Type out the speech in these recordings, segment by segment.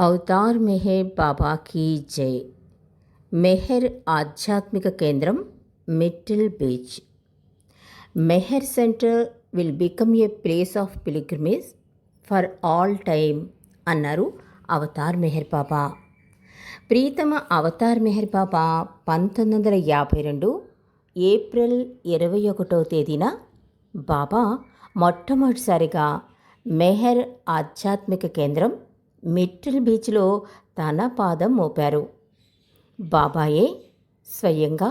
Avatar Meher బాబా key జై. మెహర్ ఆధ్యాత్మిక కేంద్రం Myrtle Beach. Meher centre will become a place of pilgrimage for all time అన్నారు అవతార్ మెహర్ బాబా. ప్రీతమ అవతార్ మెహర్ బాబా పంతొమ్మిది వందల యాభై రెండు ఏప్రిల్ ఇరవై ఒకటో తేదీన బాబా మొట్టమొదటిసారిగా మెహర్ ఆధ్యాత్మిక కేంద్రం మిట్టిల్ బీచ్లో తన పాదం మోపారు. బాబాయే స్వయంగా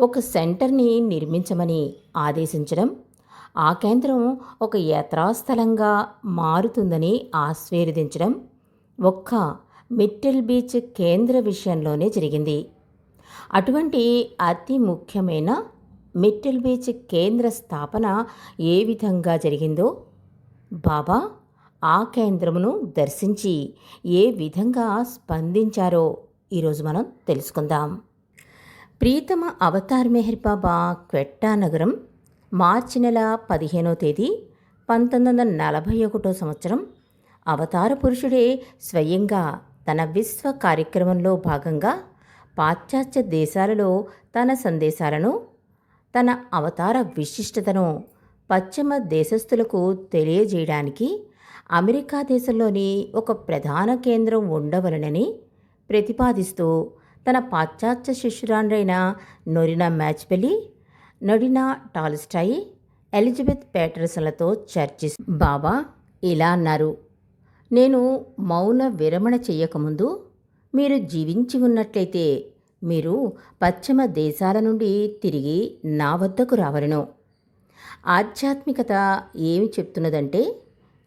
ఒక సెంటర్ని నిర్మించమని ఆదేశించడం ఆ కేంద్రం ఒక యాత్రాస్థలంగా మారుతుందని ఆశీర్వదించడం ఒక్క మిట్టిల్ బీచ్ కేంద్ర విషయంలోనే జరిగింది. అటువంటి అతి ముఖ్యమైన మిట్టిల్ బీచ్ కేంద్ర స్థాపన ఏ విధంగా జరిగిందో బాబా ఆ కేంద్రమును దర్శించి ఏ విధంగా స్పందించారో ఈరోజు మనం తెలుసుకుందాం. ప్రీతమ అవతార్ మెహర్ బాబా క్వెట్టా నగరం మార్చి నెల పదిహేనో తేదీ పంతొమ్మిది వందల నలభై ఒకటో సంవత్సరం అవతార పురుషుడే స్వయంగా తన విశ్వ కార్యక్రమంలో భాగంగా పాశ్చాత్య దేశాలలో తన సందేశాలను తన అవతార విశిష్టతను పశ్చిమ దేశస్థులకు తెలియజేయడానికి అమెరికా దేశంలోని ఒక ప్రధాన కేంద్రం ఉండవలనని ప్రతిపాదిస్తూ తన పాశ్చాత్య శిష్యురాండ్రైన నొరినా మ్యాచ్బెలి నొడినా టాల్స్టాయి ఎలిజబెత్ పేటర్సన్లతో చర్చి బాబా ఇలా అన్నారు నేను మౌన విరమణ చేయకముందు మీరు జీవించి ఉన్నట్లయితే మీరు పశ్చిమ దేశాల నుండి తిరిగి నా వద్దకు రావలను. ఆధ్యాత్మికత ఏమి చెప్తున్నదంటే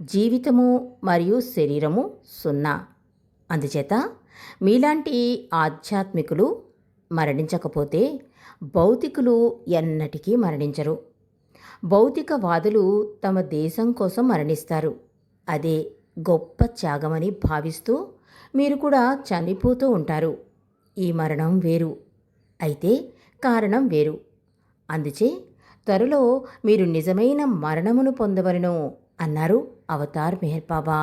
జీవితము మరియు శరీరము సున్నా. అందుచేత మీలాంటి ఆధ్యాత్మికులు మరణించకపోతే భౌతికులు ఎన్నటికీ మరణించరు. భౌతికవాదులు తమ దేశం కోసం మరణిస్తారు. అదే గొప్ప త్యాగమని భావిస్తూ మీరు కూడా చనిపోతూ ఉంటారు. ఈ మరణం వేరు. అయితే కారణం వేరు. అందుచే త్వరలో మీరు నిజమైన మరణమును పొందవలను అన్నారు అవతార్ మెహర్ బాబా.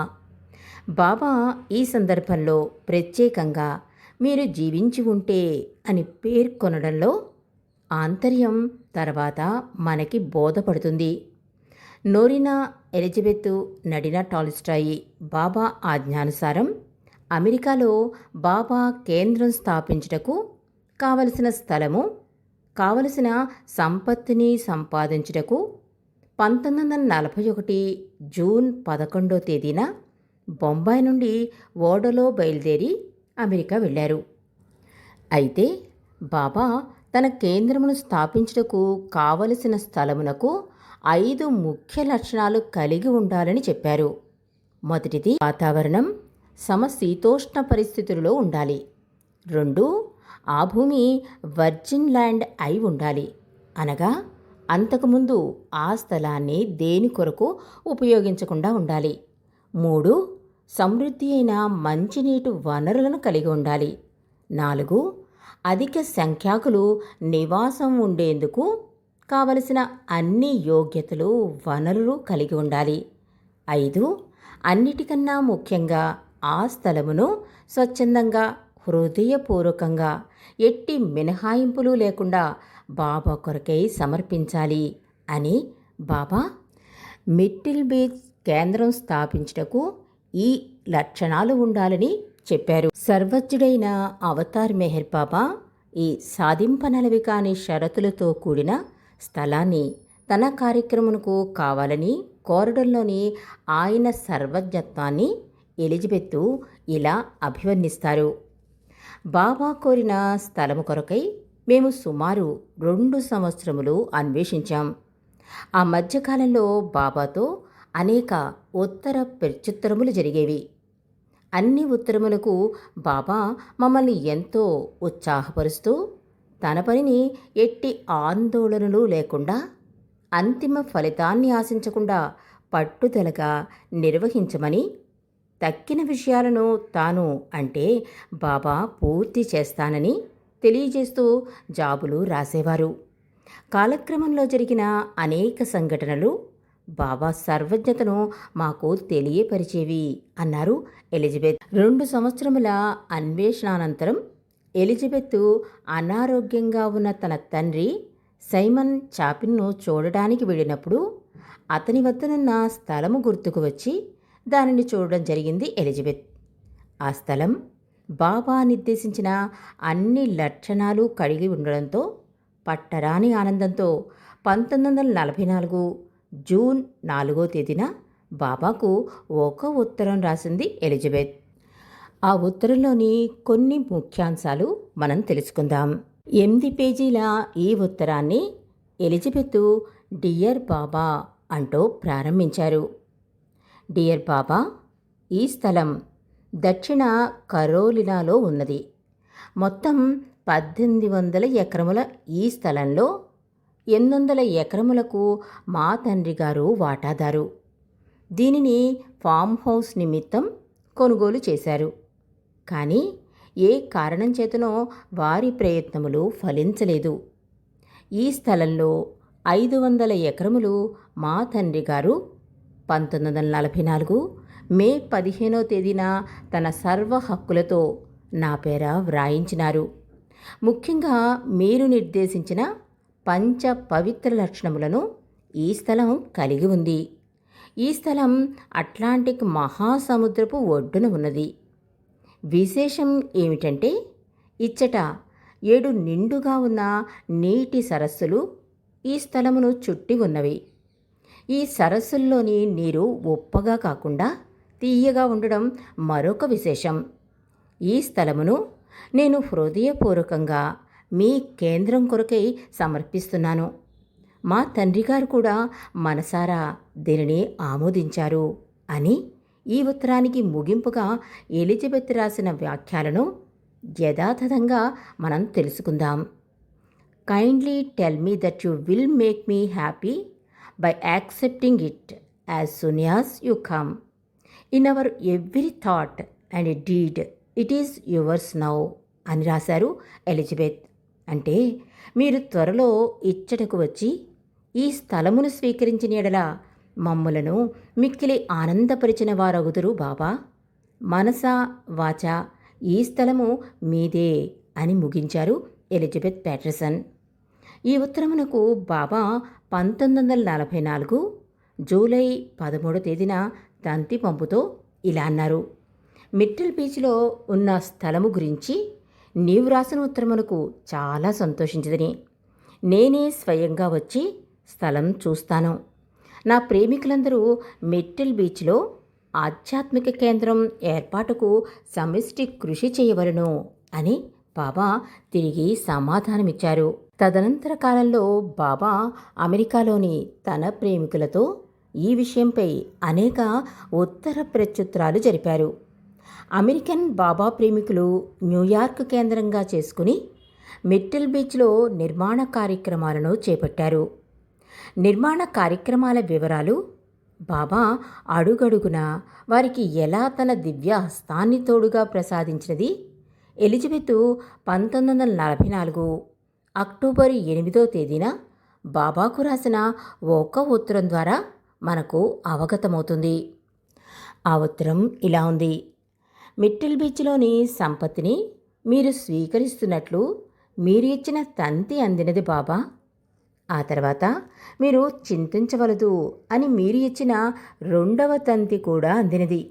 బాబా ఈ సందర్భంలో ప్రత్యేకంగా మీరు జీవించి ఉంటే అని పేర్కొనడంలో ఆంతర్యం తర్వాత మనకి బోధపడుతుంది. నోరినా ఎలిజబెత్ నడినా టాలిస్టాయి బాబా ఆజ్ఞానుసారం అమెరికాలో బాబా కేంద్రం స్థాపించుటకు కావలసిన స్థలము కావలసిన సంపత్తిని సంపాదించుటకు పంతొమ్మిది వందల నలభై ఒకటి జూన్ పదకొండో తేదీన బొంబాయి నుండి ఓడలో బయలుదేరి అమెరికా వెళ్ళారు. అయితే బాబా తన కేంద్రమును స్థాపించుటకు కావలసిన స్థలమునకు ఐదు ముఖ్య లక్షణాలు కలిగి ఉండాలని చెప్పారు. మొదటిది వాతావరణం సమశీతోష్ణ పరిస్థితులలో ఉండాలి. రెండు ఆ భూమి వర్జిన్ ల్యాండ్ అయి ఉండాలి. అనగా అంతకుముందు ఆ స్థలాన్ని దేని కొరకు ఉపయోగించకుండా ఉండాలి? మూడు సమృద్ధి అయిన మంచినీటి వనరులను కలిగి ఉండాలి. నాలుగు అధిక సంఖ్యాకులు నివాసం ఉండేందుకు కావలసిన అన్ని యోగ్యతలు వనరులు కలిగి ఉండాలి. ఐదు అన్నిటికన్నా ముఖ్యంగా ఆ స్థలమును స్వచ్ఛందంగా హృదయపూర్వకంగా ఎట్టి మినహాయింపులు లేకుండా బాబా కొరకై సమర్పించాలి అని బాబా మిట్టిల్ బీచ్ కేంద్రం స్థాపించుటకు ఈ లక్షణాలు ఉండాలని చెప్పారు. సర్వజ్ఞుడైన అవతార్ మెహర్ బాబా ఈ సాధింపనలవి కాని షరతులతో కూడిన స్థలాన్ని తన కార్యక్రమంకు కావాలని కోరడంలోని ఆయన సర్వజ్ఞత్వాన్ని ఎలిజబెత్తు ఇలా అభివర్ణిస్తారు. బాబా కోరిన స్థలము కొరకై మేము సుమారు రెండు సంవత్సరములు అన్వేషించాం. ఆ మధ్యకాలంలో బాబాతో అనేక ఉత్తర ప్రత్యుత్తరములు జరిగేవి. అన్ని ఉత్తరములకు బాబా మమ్మల్ని ఎంతో ఉత్సాహపరుస్తూ తన పనిని ఎట్టి ఆందోళనలు లేకుండా అంతిమ ఫలితాన్ని ఆశించకుండా పట్టుదలగా నిర్వహించమని తక్కిన విషయాలను తాను అంటే బాబా పూర్తి చేస్తానని తెలియజేస్తూ జాబులు రాసేవారు. కాలక్రమంలో జరిగిన అనేక సంఘటనలు బాబా సర్వజ్ఞతను మాకు తెలియపరిచేవి అన్నారు ఎలిజబెత్. రెండు సంవత్సరముల అన్వేషణానంతరం ఎలిజబెత్ అనారోగ్యంగా ఉన్న తన తండ్రి సైమన్ చాపిన్ను చూడడానికి వెళ్ళినప్పుడు అతని వద్దనున్న స్థలము గుర్తుకు వచ్చి దానిని చూడడం జరిగింది ఎలిజబెత్. ఆ స్థలం బాబా నిర్దేశించిన అన్ని లక్షణాలు కలిగి ఉండడంతో పట్టరాని ఆనందంతో పంతొమ్మిది వందల నలభై నాలుగు జూన్ నాలుగో తేదీన బాబాకు ఒక ఉత్తరం రాసింది ఎలిజబెత్. ఆ ఉత్తరంలోని కొన్ని ముఖ్యాంశాలు మనం తెలుసుకుందాం. ఎనిమిది పేజీల ఈ ఉత్తరాన్ని ఎలిజబెత్ డియర్ బాబా అంటూ ప్రారంభించారు. డియర్ బాబా ఈ స్థలం దక్షిణ కరోలినాలో ఉన్నది. మొత్తం పద్దెనిమిది వందల ఎకరముల ఈ స్థలంలో ఎనిమిది వందల ఎకరములకు మా తండ్రి గారు వాటాదారు. దీనిని ఫామ్ హౌస్ నిమిత్తం కొనుగోలు చేశారు. కానీ ఏ కారణం చేతనో వారి ప్రయత్నములు ఫలించలేదు. ఈ స్థలంలో ఐదు వందల ఎకరములు మా తండ్రి గారు పంతొమ్మిది వందల నలభై నాలుగు మే పదిహేనో తేదీన తన సర్వ హక్కులతో నా పేర వ్రాయించినారు. ముఖ్యంగా మీరు నిర్దేశించిన పంచ పవిత్ర లక్షణములను ఈ స్థలం కలిగి ఉంది. ఈ స్థలం అట్లాంటిక్ మహాసముద్రపు ఒడ్డున ఉన్నది. విశేషం ఏమిటంటే ఇచ్చట ఏడు నిండుగా ఉన్న నీటి సరస్సులు ఈ స్థలమును చుట్టి ఉన్నవి. ఈ సరస్సుల్లోని నీరు ఉప్పగా కాకుండా తీయగా ఉండడం మరొక విశేషం. ఈ స్థలమును నేను హృదయపూర్వకంగా మీ కేంద్రం కొరకై సమర్పిస్తున్నాను. మా తండ్రి గారు కూడా మనసారా దీనిని ఆమోదించారు అని ఈ ఉత్తరానికి ముగింపుగా ఎలిజబెత్ రాసిన వ్యాఖ్యలను యథాతథంగా మనం తెలుసుకుందాం. Kindly tell me that you will make me happy by accepting it as soon as you come in our every thought and deed it is yours now అని రాశారు ఎలిజబెత్ అంటే మీరు త్వరలో ఇచ్చటకు వచ్చి ఈ స్థలమును స్వీకరించిన ఎడల మమ్ములను మిక్కిలి ఆనందపరిచిన వారగుదురు బాబా. మనస వాచ ఈ స్థలము మీదే అని ముగించారు ఎలిజబెత్ ప్యాటర్సన్ ఈ ఉత్తరమునకు బాబా పంతొమ్మిది వందల నలభై నాలుగు జూలై పదమూడో తేదీన తంతి పంపుతో ఇలా అన్నారు. మిట్టల్ బీచ్లో ఉన్న స్థలము గురించి నీవు రాసిన ఉత్తరమునకు చాలా సంతోషించదని. నేనే స్వయంగా వచ్చి స్థలం చూస్తాను. నా ప్రేమికులందరూ మిట్టల్ బీచ్లో ఆధ్యాత్మిక కేంద్రం ఏర్పాటుకు సమిష్టి కృషి చేయవలను అని బాబా తిరిగి సమాధానమిచ్చారు. తదనంతర కాలంలో బాబా అమెరికాలోని తన ప్రేమికులతో ఈ విషయంపై అనేక ఉత్తర ప్రత్యుత్తరాలు జరిపారు. అమెరికన్ బాబా ప్రేమికులు న్యూయార్క్ కేంద్రంగా చేసుకుని మిట్టల్ బీచ్లో నిర్మాణ కార్యక్రమాలను చేపట్టారు. నిర్మాణ కార్యక్రమాల వివరాలు బాబా అడుగడుగున వారికి ఎలా తన దివ్య హస్తాన్ని తోడుగా ప్రసాదించినది ఎలిజబెత్ పంతొమ్మిది వందల నలభై నాలుగు అక్టోబర్ ఎనిమిదో తేదీన బాబాకు రాసిన ఒక ఉత్తరం ద్వారా మనకు అవగతమవుతుంది. ఆ ఉత్తరం ఇలా ఉంది. మిట్టిల్ బీచ్లోని సంపత్తిని మీరు స్వీకరిస్తున్నట్లు మీరు ఇచ్చిన తంతి అందినది బాబా. ఆ తర్వాత మీరు చింతించవలదు అని మీరు ఇచ్చిన రెండవ తంతి కూడా అందినది.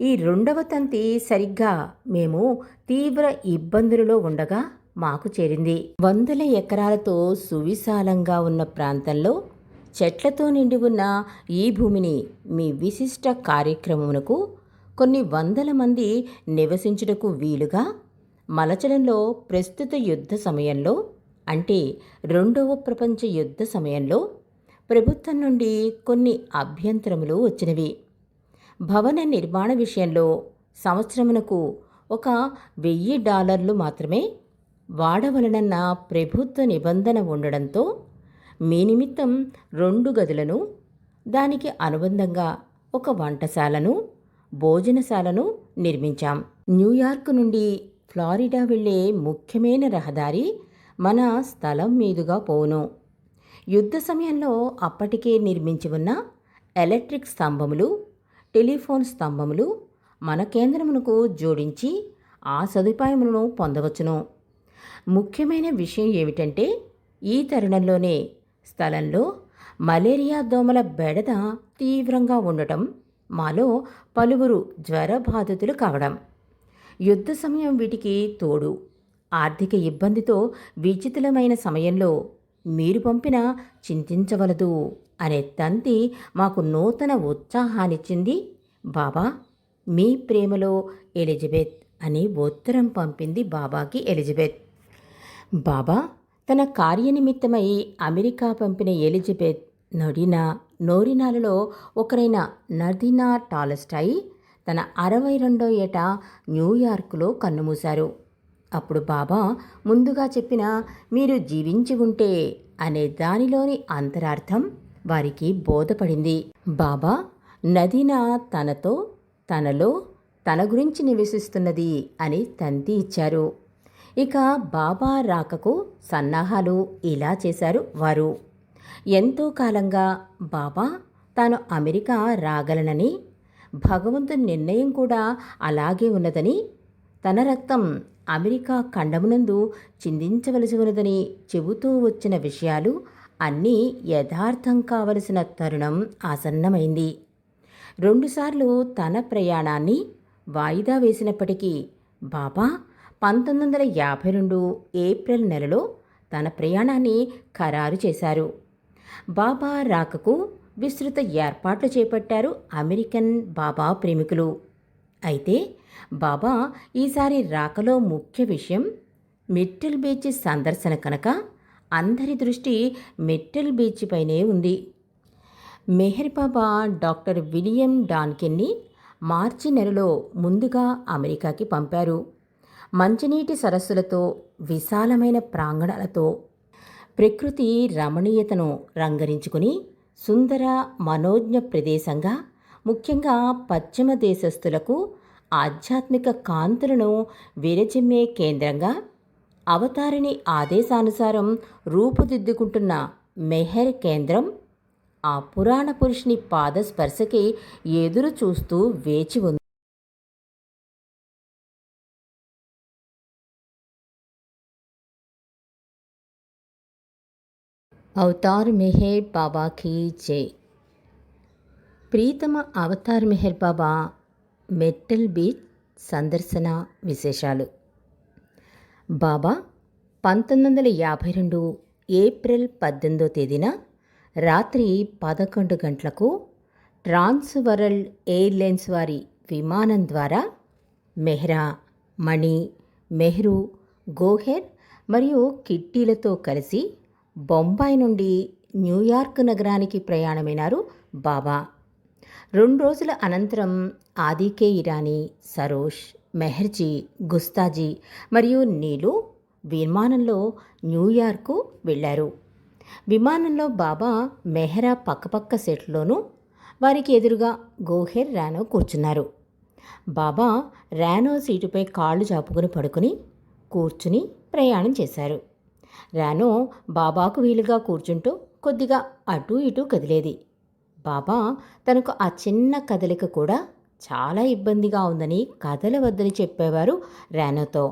ఈ రెండవ తంతి సరిగ్గా మేము తీవ్ర ఇబ్బందులలో ఉండగా మాకు చేరింది. వందల ఎకరాలతో సువిశాలంగా ఉన్న ప్రాంతంలో చెట్లతో నిండి ఉన్న ఈ భూమిని మీ విశిష్ట కార్యక్రమమునకు కొన్ని వందల మంది నివసించుటకు వీలుగా మలచడంలో ప్రస్తుత యుద్ధ సమయంలో అంటే రెండవ ప్రపంచ యుద్ధ సమయంలో ప్రభుత్వం నుండి కొన్ని అభ్యంతరములు వచ్చినవి. భవన నిర్మాణ విషయంలో సంవత్సరమునకు ఒక వెయ్యి డాలర్లు మాత్రమే వాడవలనన్న ప్రభుత్వ నిబంధన ఉండడంతో మీ నిమిత్తం రెండు గదులను దానికి అనుబంధంగా ఒక వంటశాలను భోజనశాలను నిర్మించాం. న్యూయార్క్ నుండి ఫ్లారిడా వెళ్ళే ముఖ్యమైన రహదారి మన స్థలం మీదుగా పోను యుద్ధ సమయంలో అప్పటికే నిర్మించి ఉన్న ఎలక్ట్రిక్ స్తంభములు టెలిఫోన్ స్తంభములు మన కేంద్రమునకు జోడించి ఆ సదుపాయములను పొందవచ్చును. ముఖ్యమైన విషయం ఏమిటంటే ఈ తరుణంలోనే స్థలంలో మలేరియా దోమల బెడద తీవ్రంగా ఉండటం మాలో పలువురు జ్వర బాధితులు కావడం. యుద్ధ సమయం వీటికి తోడు. ఆర్థిక ఇబ్బందితో విచిత్రమైన సమయంలో మీరు పంపిన చింతించవలదు అనే తంతి మాకు నూతన ఉత్సాహాన్నిచ్చింది. బాబా మీ ప్రేమలో ఎలిజబెత్ అని ఉత్తరం పంపింది బాబాకి ఎలిజబెత్. బాబా తన కార్యనిమిత్తమై అమెరికా పంపిన ఎలిజబెత్ నడిన నోరినాలలో ఒకరైన నర్దినా టాలస్టాయి తన అరవై రెండో ఏట న్యూయార్క్లో కన్నుమూశారు. అప్పుడు బాబా ముందుగా చెప్పిన మీరు జీవించి ఉంటే అనే దానిలోని అంతరార్థం వారికి బోధపడింది. బాబా నదీనా తనతో తనలో తన గురించి నివసిస్తున్నది అని తంతి ఇచ్చారు. ఇక బాబా రాకకు సన్నాహాలు ఇలా చేశారు వారు. ఎంతో కాలంగా బాబా తాను అమెరికా రాగలనని భగవంతుని నిర్ణయం కూడా అలాగే ఉన్నదని తన రక్తం అమెరికా ఖండమునందు చిందించవలసి ఉన్నదని చెబుతూ వచ్చిన విషయాలు అన్నీ యథార్థం కావలసిన తరుణం ఆసన్నమైంది. రెండుసార్లు తన ప్రయాణాన్ని వాయిదా వేసినప్పటికీ బాబా పంతొమ్మిది వందల యాభై రెండు ఏప్రిల్ నెలలో తన ప్రయాణాన్ని ఖరారు చేశారు. బాబా రాకకు విస్తృత ఏర్పాట్లు చేపట్టారు అమెరికన్ బాబా ప్రేమికులు. అయితే బాబా ఈసారి రాకలో ముఖ్య విషయం మిట్టల్ బీచ్ సందర్శన కనుక అందరి దృష్టి మెట్టల్ బీచ్ పైనే ఉంది. మెహర్ బాబా డాక్టర్ విలియం డాన్కెన్ని మార్చి నెలలో ముందుగా అమెరికాకి పంపారు. మంచినీటి సరస్సులతో విశాలమైన ప్రాంగణాలతో ప్రకృతి రమణీయతను రంగరించుకుని సుందర మనోజ్ఞ ప్రదేశంగా ముఖ్యంగా పశ్చిమ దేశస్థులకు ఆధ్యాత్మిక కాంతులను విరచిమ్మే కేంద్రంగా అవతారిణి ఆదేశానుసారం రూపుదిద్దుకుంటున్న మెహర్ కేంద్రం ఆ పురాణ పురుషుని పాదస్పర్శకి ఎదురు చూస్తూ వేచి ఉంది. అవతార్ మెహర్ బాబాకి జై. ప్రీతమ అవతార్ మెహర్ బాబా మెట్టల్ బీచ్ సందర్శన విశేషాలు. బాబా పంతొమ్మిది వందల యాభై రెండు ఏప్రిల్ పద్దెనిమిదో తేదీన రాత్రి పదకొండు గంటలకు ట్రాన్స్ వరల్డ్ ఎయిర్లైన్స్ వారి విమానం ద్వారా మెహ్రా మణి మెహ్రూ గోహెర్ మరియు కిట్టీలతో కలిసి బొంబాయి నుండి న్యూయార్క్ నగరానికి ప్రయాణమైనారు బాబా. రెండు రోజుల అనంతరం ఆదికే ఇరానీ సరోష్ మెహర్జీ గుస్తాజీ మరియు నీలు విమానంలో న్యూయార్కు వెళ్ళారు. విమానంలో బాబా మెహ్రా పక్కపక్క సెట్లోనూ వారికి ఎదురుగా గోహెర్ రానో కూర్చున్నారు. బాబా రానో సీటుపై కాళ్ళు చాపుకుని పడుకుని కూర్చుని ప్రయాణం చేశారు. రానో బాబాకు వీలుగా కూర్చుంటూ కొద్దిగా అటూ ఇటూ కదిలేది. బాబా తనకు ఆ చిన్న కదలిక కూడా చాలా ఇబ్బందిగా ఉందని కదలవద్దని చెప్పేవారు రానోతో.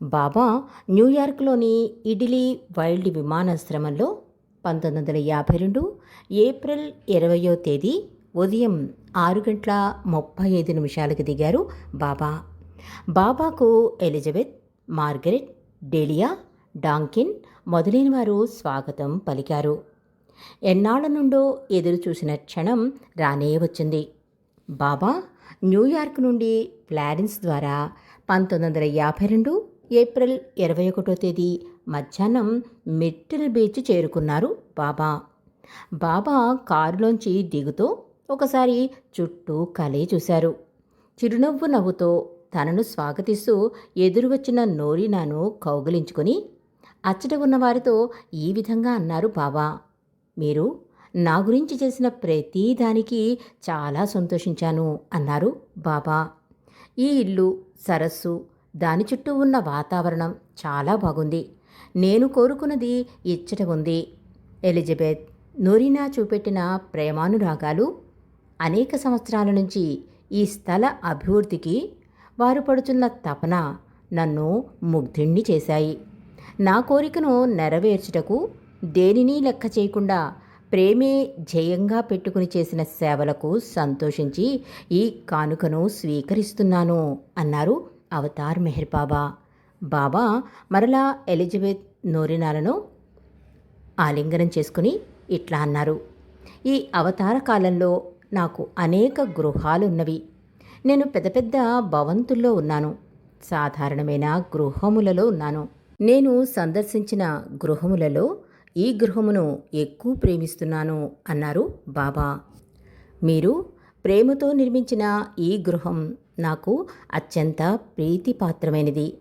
బాబా న్యూయార్క్లోని ఇడిలీ వైల్డ్ విమానాశ్రమంలో పంతొమ్మిది వందల యాభై రెండు ఏప్రిల్ ఇరవయో తేదీ ఉదయం ఆరు గంటల ముప్పై ఐదు నిమిషాలకు దిగారు బాబా. బాబాకు ఎలిజబెత్ మార్గరెట్ డెలియా డాంకిన్ మొదలైన వారు స్వాగతం పలికారు. ఎన్నాళ్ళ నుండో ఎదురు చూసిన క్షణం రానే వచ్చింది. బాబా న్యూయార్క్ నుండి ఫ్లారెన్స్ ద్వారా పంతొమ్మిది వందల యాభై రెండు ఏప్రిల్ ఇరవై ఒకటో తేదీ మధ్యాహ్నం మిట్టల్ బీచ్ చేరుకున్నారు బాబా. బాబా కారులోంచి దిగుతూ ఒకసారి చుట్టూ కలే చూశారు. చిరునవ్వు నవ్వుతో తనను స్వాగతిస్తూ ఎదురు వచ్చిన నోరినాను కౌగిలించుకొని అచ్చట ఉన్నవారితో ఈ విధంగా అన్నారు బాబా. మీరు నా గురించి చేసిన ప్రతి దానికి చాలా సంతోషించాను అన్నారు బాబా. ఈ ఇల్లు సరస్సు దాని చుట్టూ ఉన్న వాతావరణం చాలా బాగుంది. నేను కోరుకున్నది ఇచ్చట ఉంది. ఎలిజబెత్ నూరినా చూపెట్టిన ప్రేమానురాగాలు అనేక సంవత్సరాల నుంచి ఈ స్థల అభివృద్ధికి వారు పడుతున్న తపన నన్ను ముగ్ధుణ్ణి చేశాయి. నా కోరికను నెరవేర్చుటకు దేనినీ లెక్క చేయకుండా ప్రేమే జయంగా పెట్టుకుని చేసిన సేవలకు సంతోషించి ఈ కానుకను స్వీకరిస్తున్నాను అన్నారు అవతార్ మెహర్ బాబా. బాబా మరలా ఎలిజబెత్ నోరినాలను ఆలింగనం చేసుకుని ఇట్లా అన్నారు. ఈ అవతార కాలంలో నాకు అనేక గృహాలున్నవి. నేను పెద్ద పెద్ద భవంతుల్లో ఉన్నాను. సాధారణమైన గృహములలో ఉన్నాను. నేను సందర్శించిన గృహములలో ఈ గృహమును ఎక్కువ ప్రేమిస్తున్నాను అన్నారు బాబా. మీరు ప్రేమతో నిర్మించిన ఈ గృహం నాకు అత్యంత ప్రీతిపాత్రమైనది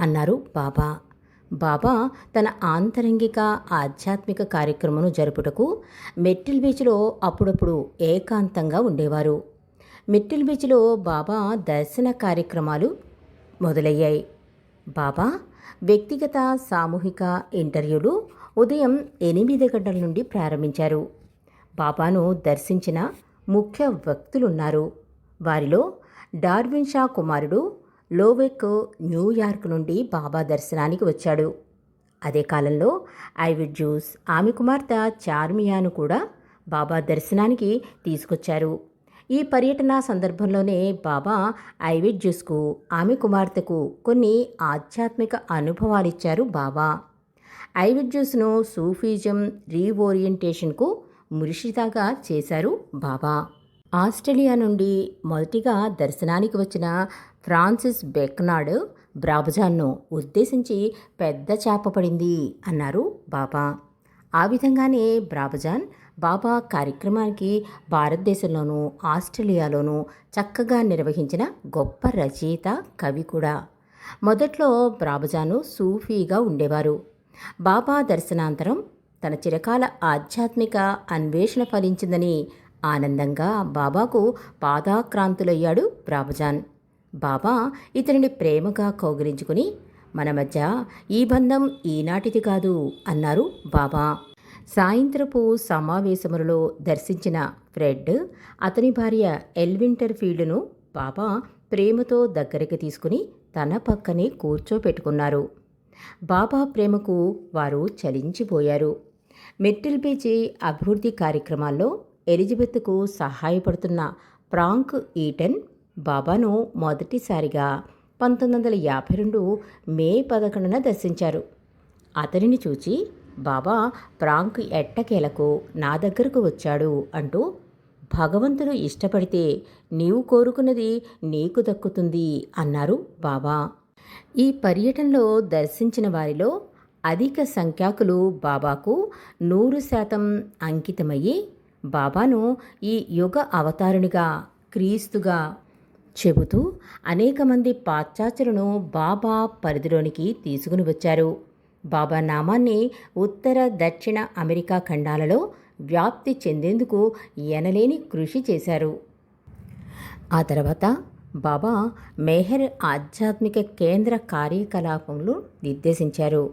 అన్నారు బాబా. బాబా తన ఆంతరంగిక ఆధ్యాత్మిక కార్యక్రమను జరుపుటకు మెట్టిల్ బీచ్లో అప్పుడప్పుడు ఏకాంతంగా ఉండేవారు. మెట్టిల్ బీచ్లో బాబా దర్శన కార్యక్రమాలు మొదలయ్యాయి. బాబా వ్యక్తిగత సామూహిక ఇంటర్వ్యూలు ఉదయం ఎనిమిది గంటల నుండి ప్రారంభించారు. బాబాను దర్శించిన ముఖ్య వ్యక్తులున్నారు. వారిలో డార్విన్ షా కుమారుడు లోవెక్ న్యూయార్క్ నుండి బాబా దర్శనానికి వచ్చాడు. అదే కాలంలో ఐవిడ్ జ్యూస్ ఆమె కుమార్తె చార్మియాను కూడా బాబా దర్శనానికి తీసుకొచ్చారు. ఈ పర్యటన సందర్భంలోనే బాబా ఐవిడ్ జ్యూస్కు ఆమె కుమార్తెకు కొన్ని ఆధ్యాత్మిక అనుభవాలిచ్చారు బాబా. ఐవిడ్ జ్యూస్ను సూఫీజం రీఓరియంటేషన్కు మురిషిదాగా చేశారు బాబా. ఆస్ట్రేలియా నుండి మొదటిగా దర్శనానికి వచ్చిన ఫ్రాన్సిస్ బెక్నాడ్ బ్రాబజాన్ను ఉద్దేశించి పెద్ద చేప పడింది అన్నారు బాబా. ఆ విధంగానే బ్రాబజాన్ బాబా కార్యక్రమానికి భారతదేశంలోనూ ఆస్ట్రేలియాలోనూ చక్కగా నిర్వహించిన గొప్ప రచయిత కవి కూడా. మొదట్లో బ్రాబజాను సూఫీగా ఉండేవారు. బాబా దర్శనాంతరం తన చిరకాల ఆధ్యాత్మిక అన్వేషణ ఫలించిందని ఆనందంగా బాబాకు పాదాక్రాంతులయ్యాడు బ్రాబజాన్. బాబా ఇతనిని ప్రేమగా కౌగిలించుకుని మన మధ్య ఈ బంధం ఈనాటిది కాదు అన్నారు బాబా. సాయంత్రపు సమావేశములలో దర్శించిన ఫ్రెడ్ అతని భార్య ఎల్వింటర్ ఫీల్డ్ను బాబా ప్రేమతో దగ్గరికి తీసుకుని తన పక్కనే కూర్చోపెట్టుకున్నారు. బాబా ప్రేమకు వారు చలించిపోయారు. మెట్టిల్ బీచ్ అభివృద్ధి కార్యక్రమాల్లో ఎలిజబెత్కు సహాయపడుతున్న ప్రాంక్ ఈటన్ బాబాను మొదటిసారిగా పంతొమ్మిది వందల యాభై రెండు మే పదకొండున దర్శించారు. అతనిని చూచి బాబా ప్రాంక్ ఎట్టకేలకు నా దగ్గరకు వచ్చాడు అంటూ భగవంతుడు ఇష్టపడితే నీవు కోరుకున్నది నీకు దక్కుతుంది అన్నారు బాబా. ఈ పర్యటనలో దర్శించిన వారిలో అధిక సంఖ్యాకులు బాబాకు నూరు శాతం అంకితమయ్యి బాబాను ఈ యుగ అవతారునిగా క్రీస్తుగా చెబుతూ అనేక మంది పాశ్చాత్యులను బాబా పరిధిలోనికి తీసుకుని వచ్చారు. బాబా నామాన్ని ఉత్తర దక్షిణ అమెరికా ఖండాలలో వ్యాప్తి చెందేందుకు ఎనలేని కృషి చేశారు. ఆ తర్వాత బాబా మెహర్ ఆధ్యాత్మిక కేంద్ర కార్యకలాపంలో నిర్దేశించారు.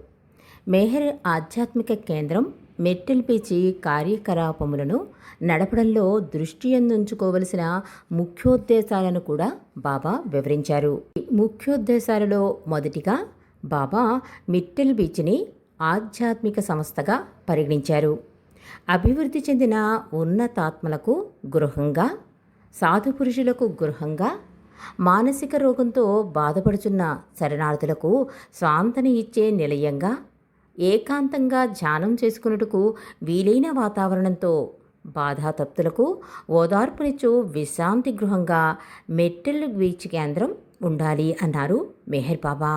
మెహర్ ఆధ్యాత్మిక కేంద్రం మెట్టెల్ పీచి కార్యకలాపములను నడపడంలో దృష్టి అందించుకోవలసిన ముఖ్యోద్దేశాలను కూడా బాబా వివరించారు. ముఖ్యోద్దేశాలలో మొదటిగా బాబా మిట్టెల్ బీచ్ని ఆధ్యాత్మిక సంస్థగా పరిగణించారు. అభివృద్ధి చెందిన ఉన్నతాత్మలకు గృహంగా సాధుపురుషులకు గృహంగా మానసిక రోగంతో బాధపడుచున్న శరణార్థులకు స్వాంతన ఇచ్చే నిలయంగా ఏకాంతంగా ధ్యానం చేసుకున్నట్టుకు వీలైన వాతావరణంతో బాధాతప్తులకు ఓదార్పునిచ్చు విశ్రాంతి గృహంగా మెట్టెల్ బీచ్ కేంద్రం ఉండాలి అన్నారు మెహర్ బాబా.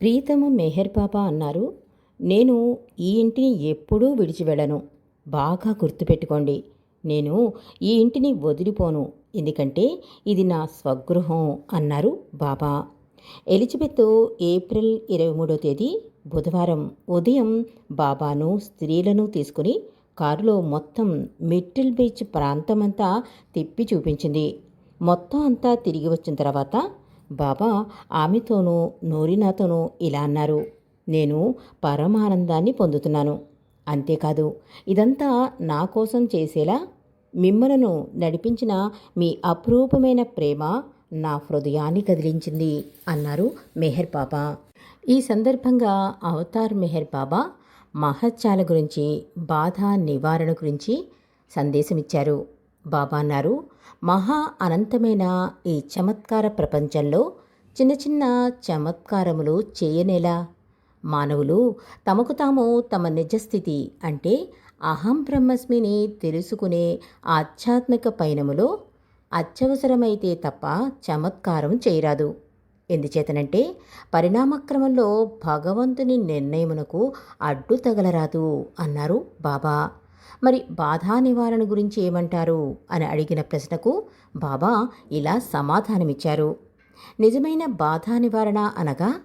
ప్రీతమ మెహర్ బాబా అన్నారు. నేను ఈ ఇంటిని ఎప్పుడూ విడిచి వెళ్ళను. బాగా గుర్తుపెట్టుకోండి. నేను ఈ ఇంటిని వదిలిపోను. ఎందుకంటే ఇది నా స్వగృహం అన్నారు బాబా. ఎలిజబెత్ ఏప్రిల్ ఇరవై మూడో తేదీ బుధవారం ఉదయం బాబాను స్త్రీలను తీసుకుని కారులో మొత్తం మిట్టిల్ బీచ్ ప్రాంతమంతా తిప్పి చూపించింది. మొత్తం అంతా తిరిగి వచ్చిన తర్వాత బాబా ఆమెతోనూ నోరినాతోనూ ఇలా అన్నారు. నేను పరమానందాన్ని పొందుతున్నాను. అంతేకాదు ఇదంతా నా కోసం చేసేలా మిమ్మలను నడిపించిన మీ అపురూపమైన ప్రేమ నా హృదయాన్ని కదిలించింది అన్నారు మెహర్ బాబా. ఈ సందర్భంగా అవతార్ మెహర్ బాబా మహత్యాల గురించి బాధ నివారణ గురించి సందేశమిచ్చారు. బాబా అన్నారు మహా అనంతమైన ఈ చమత్కార ప్రపంచంలో చిన్న చిన్న చమత్కారములు చేయనేలా? మానవులు తమకు తాము తమ నిజస్థితి అంటే అహం బ్రహ్మస్మిని తెలుసుకునే ఆధ్యాత్మిక పయనములో అత్యవసరమైతే తప్ప చమత్కారం చేయరాదు. ఎందుచేతనంటే పరిణామక్రమంలో భగవంతుని నిర్ణయమునకు అడ్డు తగలరాదు అన్నారు బాబా. మరి బాధా నివారణ గురించి ఏమంటారు? అని అడిగిన ప్రశ్నకు బాబా ఇలా సమాధానమిచ్చారు. నిజమైన బాధా నివారణ అనగా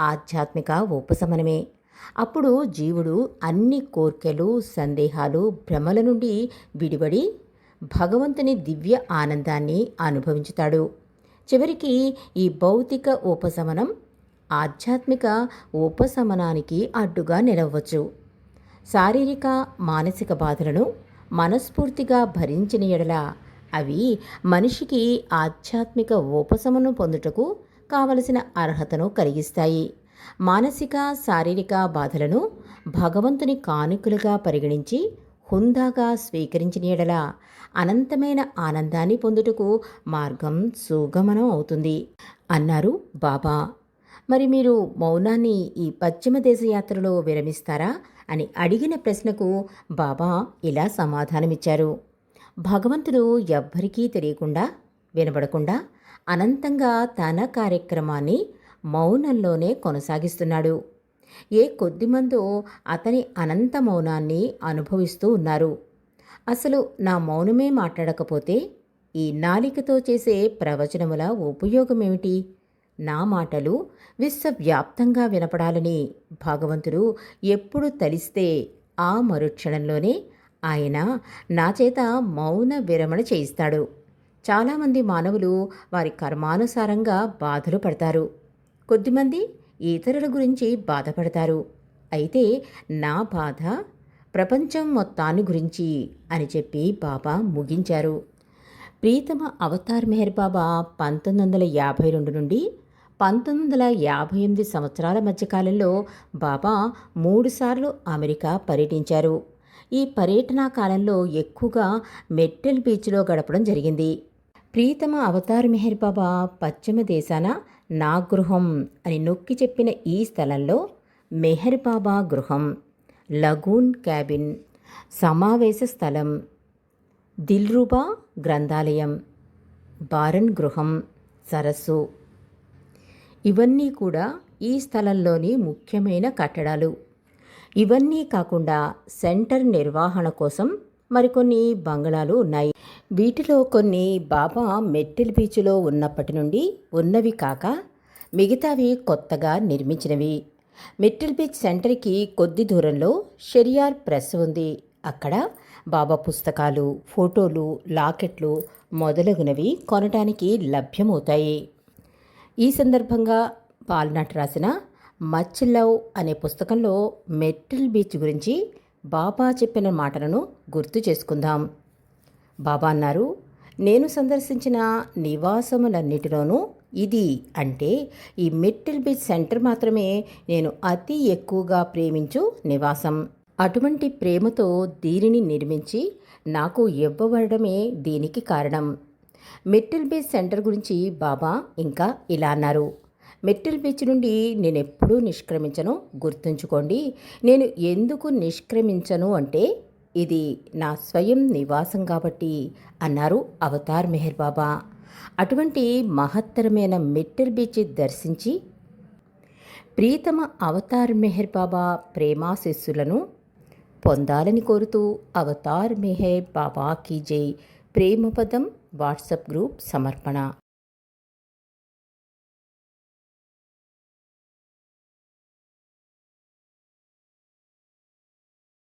ఆధ్యాత్మిక ఉపశమనమే. అప్పుడు జీవుడు అన్ని కోర్కెలు సందేహాలు భ్రమల నుండి విడిబడి భగవంతుని దివ్య ఆనందాన్ని అనుభవించుతాడు. చివరికి ఈ భౌతిక ఉపశమనం ఆధ్యాత్మిక ఉపశమనానికి అడ్డుగా నిలవచ్చు శారీరక మానసిక బాధలను మనస్ఫూర్తిగా భరించిన ఎడల అవి మనిషికి ఆధ్యాత్మిక ఉపశమనం పొందుటకు కావలసిన అర్హతను కలిగిస్తాయి. మానసిక శారీరక బాధలను భగవంతుని కానుకలుగా పరిగణించి హుందాగా స్వీకరించిన ఎడల అనంతమైన ఆనందాన్ని పొందుటకు మార్గం సుగమనం అవుతుంది. అన్నారు బాబా. మరి మీరు మౌనాన్ని ఈ పశ్చిమ దేశ యాత్రలో విరమిస్తారా అని అడిగిన ప్రశ్నకు బాబా ఇలా సమాధానమిచ్చారు. భగవంతుడు ఎవ్వరికీ తెలియకుండా వినబడకుండా అనంతంగా తన కార్యక్రమాన్ని మౌనంలోనే కొనసాగిస్తున్నాడు. ఏ కొద్దిమందో అతని అనంత మౌనాన్ని అనుభవిస్తూ ఉన్నారు. అసలు నా మౌనమే మాట్లాడకపోతే ఈ నాలికతో చేసే ప్రవచనముల ఉపయోగమేమిటి? నా మాటలు విశ్వవ్యాప్తంగా వినపడాలని భగవంతుడు ఎప్పుడు తలిస్తే ఆ మరుక్షణంలోనే ఆయన నా చేత మౌన విరమణ చేయిస్తాడు. చాలామంది మానవులు వారి కర్మానుసారంగా బాధలు పడతారు. కొద్దిమంది ఇతరుల గురించి బాధపడతారు. అయితే నా బాధ ప్రపంచం మొత్తాన్ని గురించి అని చెప్పి బాబా ముగించారు. ప్రీతమ అవతార్ మెహర్ బాబా పంతొమ్మిది వందల యాభై రెండు నుండి పంతొమ్మిది వందల యాభై ఎనిమిది సంవత్సరాల మధ్యకాలంలో బాబా మూడుసార్లు అమెరికా పర్యటించారు. ఈ పర్యటన కాలంలో ఎక్కువగా మెట్టెల్ బీచ్లో గడపడం జరిగింది. ప్రీతమ అవతార్ మెహర్ బాబా పశ్చిమ దేశాన నా గృహం అని నొక్కి చెప్పిన ఈ స్థలంలో మెహర్ బాబా గృహం లగూన్ క్యాబిన్ సమావేశ స్థలం దిల్రుబా గ్రంథాలయం బారన్ గృహం సరస్సు ఇవన్నీ కూడా ఈ స్థలంలోని ముఖ్యమైన కట్టడాలు. ఇవన్నీ కాకుండా సెంటర్ నిర్వహణ కోసం మరికొన్ని బంగళాలు ఉన్నాయి. వీటిలో కొన్ని బాబా మెట్టిల్ బీచ్లో ఉన్నప్పటి నుండి ఉన్నవి కాక మిగతావి కొత్తగా నిర్మించినవి. మెట్టిల్ బీచ్ సెంటర్కి కొద్ది దూరంలో షెరియార్ ప్రెస్ ఉంది. అక్కడ బాబా పుస్తకాలు ఫోటోలు లాకెట్లు మొదలగునవి కొనడానికి లభ్యమవుతాయి. ఈ సందర్భంగా పాల్నాట్ రాసిన మచ్ లవ్ అనే పుస్తకంలో మెట్రిల్ బీచ్ గురించి బాబా చెప్పిన మాటలను గుర్తు చేసుకుందాం. బాబా అన్నారు నేను సందర్శించిన నివాసములన్నిటిలోనూ ఇది అంటే ఈ మిట్టిల్ బీచ్ సెంటర్ మాత్రమే నేను అతి ఎక్కువగా ప్రేమించు నివాసం. అటువంటి ప్రేమతో దీనిని నిర్మించి నాకు ఇవ్వబడమే దీనికి కారణం. మిట్టిల్ బీచ్ సెంటర్ గురించి బాబా ఇంకా ఇలా అన్నారు. మెట్టిల్ బీచ్ నుండి నేను ఎప్పుడూ నిష్క్రమించను. గుర్తుంచుకోండి నేను ఎందుకు నిష్క్రమించను అంటే ఇది నా స్వయం నివాసం కాబట్టి అన్నారు అవతార్ మెహర్ బాబా. అటువంటి మహత్తరమైన మెట్టిల్ బీచ్ దర్శించి ప్రీతమ అవతార్ మెహర్ బాబా ప్రేమాశిస్సులను పొందాలని కోరుతూ అవతార్ మెహర్ బాబా కీ జై. ప్రేమపదం వాట్సాప్ గ్రూప్ సమర్పణ.